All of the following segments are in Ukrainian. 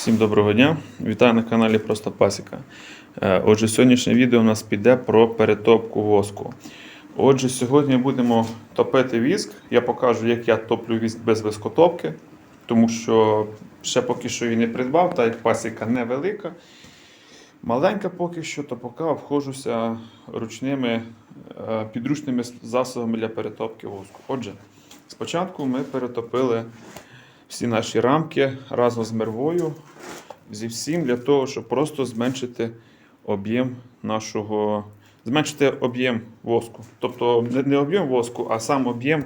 Всім доброго дня! Вітаю на каналі Просто Пасіка. Е, Отже, сьогоднішнє відео у нас піде про перетопку воску. Отже, сьогодні будемо топити віск. Я покажу, як я топлю віск без вискотопки, тому що ще поки що її не придбав, та як пасіка невелика. Маленька поки що, то поки обходжуся ручними е, підручними засобами для перетопки воску. Отже, спочатку ми перетопили всі наші рамки разом з мервою, зі всім для того, щоб просто зменшити об'єм нашого, зменшити об'єм воску. Тобто не, об'єм воску, а сам об'єм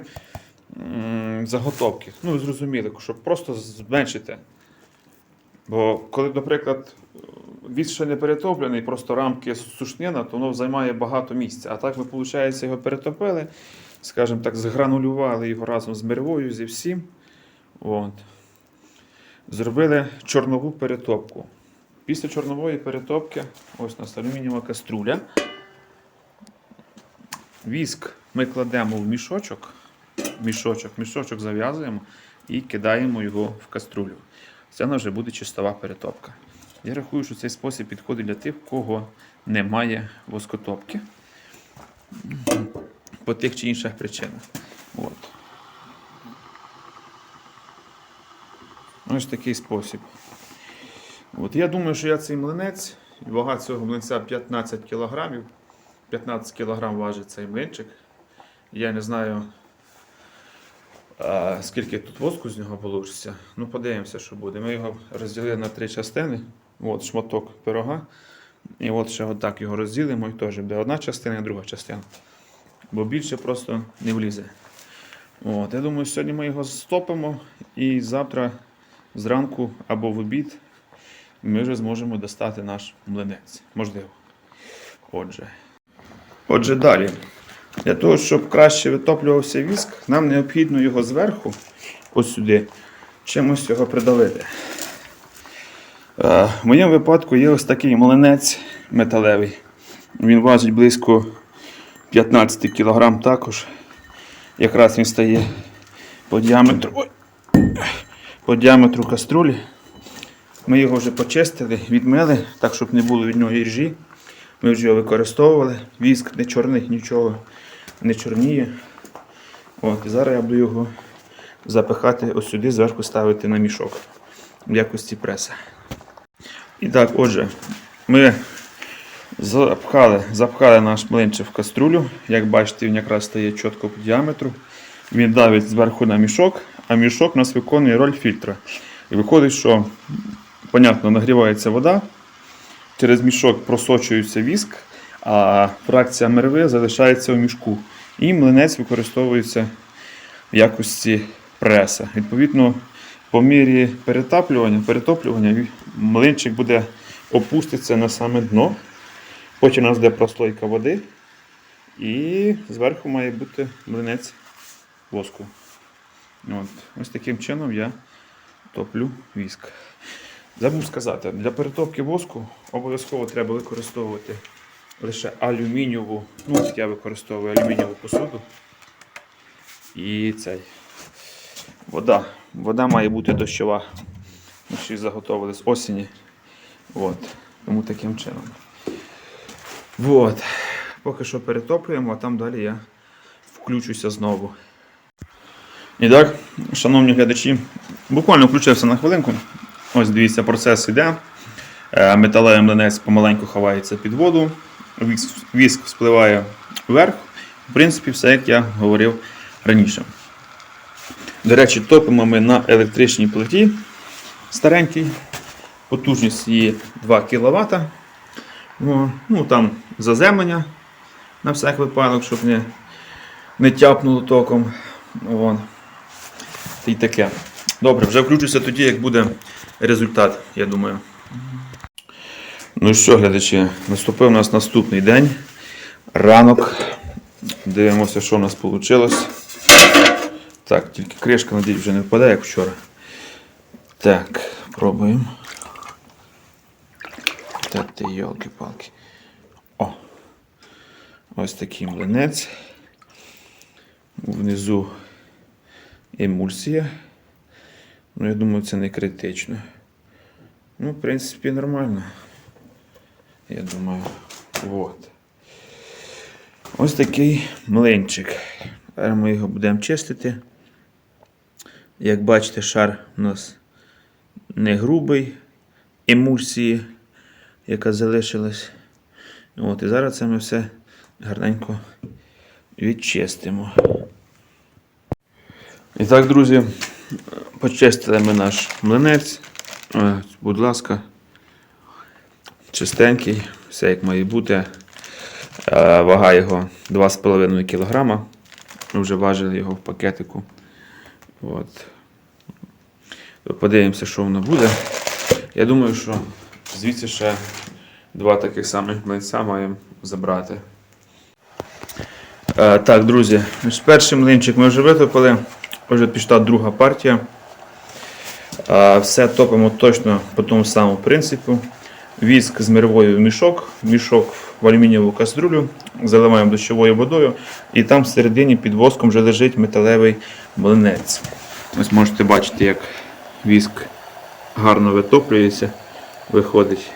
заготовки. Ну, ви зрозуміли, щоб просто зменшити. Бо коли, наприклад, віз ще не перетоплений, просто рамки сушнина, то воно займає багато місця. А так ми, виходить, його перетопили, скажімо так, згранулювали його разом з мервою, зі всім. От. Зробили чорнову перетопку. Після чорнової перетопки, ось у нас алюмінієва каструля. Віск ми кладемо в мішочок, мішочок, мішочок зав'язуємо і кидаємо його в каструлю. Це вже буде чистова перетопка. Я рахую, що цей спосіб підходить для тих, в кого немає воскотопки по тих чи інших причинах. От. Ось такий спосіб. От, я думаю, що я цей млинець, вага цього млинця 15 кг. 15 кг важить цей млинчик. Я не знаю, скільки тут воску з нього вийде. Ну, подивимося, що буде. Ми його розділили на три частини. От шматок пирога. І от ще отак його розділимо і теж буде одна частина і друга частина. Бо більше просто не влізе. От, я думаю, сьогодні ми його стопимо і завтра зранку або в обід ми вже зможемо достати наш млинець. Можливо. Отже. Отже, далі. Для того, щоб краще витоплювався віск, нам необхідно його зверху, ось сюди, чимось його придавити. Е, В моєму випадку є ось такий млинець металевий. Він важить близько 15 кг також. Якраз він стає по діаметру. Ой, по діаметру каструлі. Ми його вже почистили, відмили, так, щоб не було від нього іржі. Ми вже його використовували. Віск не чорний, нічого не чорніє. От, і зараз я буду його запихати ось сюди, зверху ставити на мішок в якості преса. І так, отже, ми запхали, запхали наш млинчик в каструлю. Як бачите, він якраз стає чітко по діаметру. Він давить зверху на мішок, а мішок у нас виконує роль фільтра. І виходить, що, понятно, нагрівається вода, через мішок просочується віск, а фракція мерви залишається у мішку. І млинець використовується в якості преса. Відповідно, по мірі перетаплювання, перетоплювання млинчик буде опуститися на саме дно. Потім у нас буде прослойка води. І зверху має бути млинець воску. От. Ось таким чином я топлю віск. Забув сказати, для перетопки воску обов'язково треба використовувати лише алюмінієву, ну я використовую алюмінієву посуду. І цей. Вода. Вода має бути дощова. Ми ще заготовили з осені. От. Тому таким чином. От. Поки що перетоплюємо, а там далі я включуся знову. І так, шановні глядачі, буквально включився на хвилинку. Ось дивіться, процес йде. Е, Металевий млинець помаленьку ховається під воду, віск, спливає вверх. В принципі, все як я говорив раніше. До речі, топимо ми на електричній плиті старенькій. Потужність її 2 кВт. Ну, там заземлення на всяк випадок, щоб не, не тяпнуло током. Вон. І таке. Добре, вже включуся тоді, як буде результат, я думаю. Ну що, глядачі, наступив у нас наступний день. Ранок. Дивимося, що у нас вийшло. Так, тільки кришка, надіюсь, вже не впаде, як вчора. Так, пробуємо. Та ти йолки-палки. О! Ось такий млинець. Внизу емульсія. Ну, я думаю, це не критично. Ну, в принципі, нормально. Я думаю. Вот. Ось такий млинчик. Зараз ми його будемо чистити. Як бачите, шар у нас не грубий емульсії, яка залишилась. От, і зараз це ми все гарненько відчистимо. І так, друзі, почистили ми наш млинець. Е, Будь ласка, чистенький, все як має бути. Е, Вага його 2,5 кг. Ми вже важили його в пакетику. От. Подивимося, що воно буде. Я думаю, що звідси ще два таких самих млинця маємо забрати. Е, так, друзі, перший млинчик ми вже витопили. Вже пішла друга партія. Все топимо точно по тому самому принципу. Віск з мировою в мішок, мішок в алюмінієву каструлю, заливаємо дощовою водою, і там всередині під воском вже лежить металевий млинець. Ось можете бачити, як віск гарно витоплюється, виходить.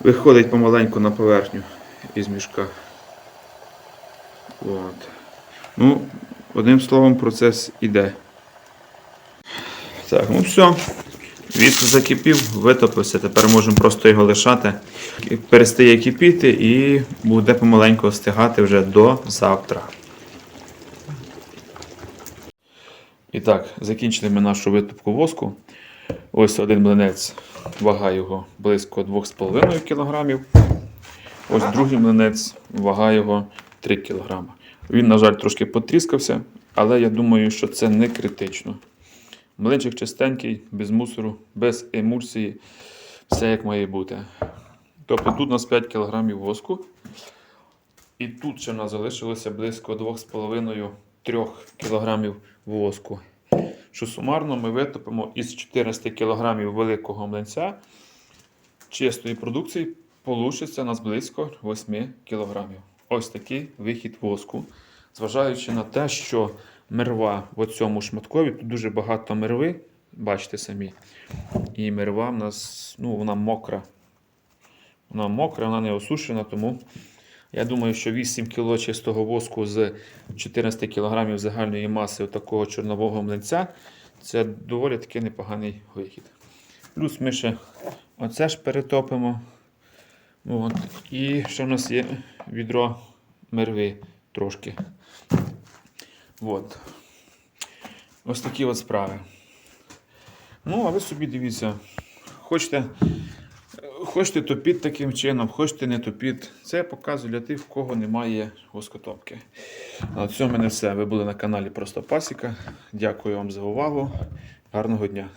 Виходить помаленьку на поверхню із мішка. От. Ну, одним словом, процес іде. Так, ну все. Віск закипів, витопився. Тепер можемо просто його лишати. Перестає кипіти і буде помаленьку остигати вже до завтра. І так, закінчили ми нашу витопку воску. Ось один млинець, вага його близько 2,5 кг. Ось другий млинець, вага його 3 кг. Він, на жаль, трошки потріскався, але я думаю, що це не критично. Млинчик чистенький, без мусору, без емульсії, все як має бути. Тобто тут у нас 5 кг воску. І тут ще в нас залишилося близько 2,5-3 кг воску. Що сумарно ми витопимо із 14 кг великого млинця чистої продукції получиться у нас близько 8 кг. Ось такий вихід воску. Зважаючи на те, що мерва в цьому шматкові, тут дуже багато мерви, бачите самі. І мерва в нас ну, вона мокра. Вона мокра, вона не осушена, тому я думаю, що 8 кг чистого воску з 14 кг загальної маси такого чорнового млинця це доволі таки непоганий вихід. Плюс ми ще оце ж перетопимо. От. І ще в нас є відро мерви трошки. От. Ось такі от справи. Ну, а ви собі дивіться, хочете. Хочете топіть таким чином, хочете не топіть. Це я показую для тих, в кого немає воскотопки. На цьому мене все. Ви були на каналі Просто Пасіка. Дякую вам за увагу. Гарного дня!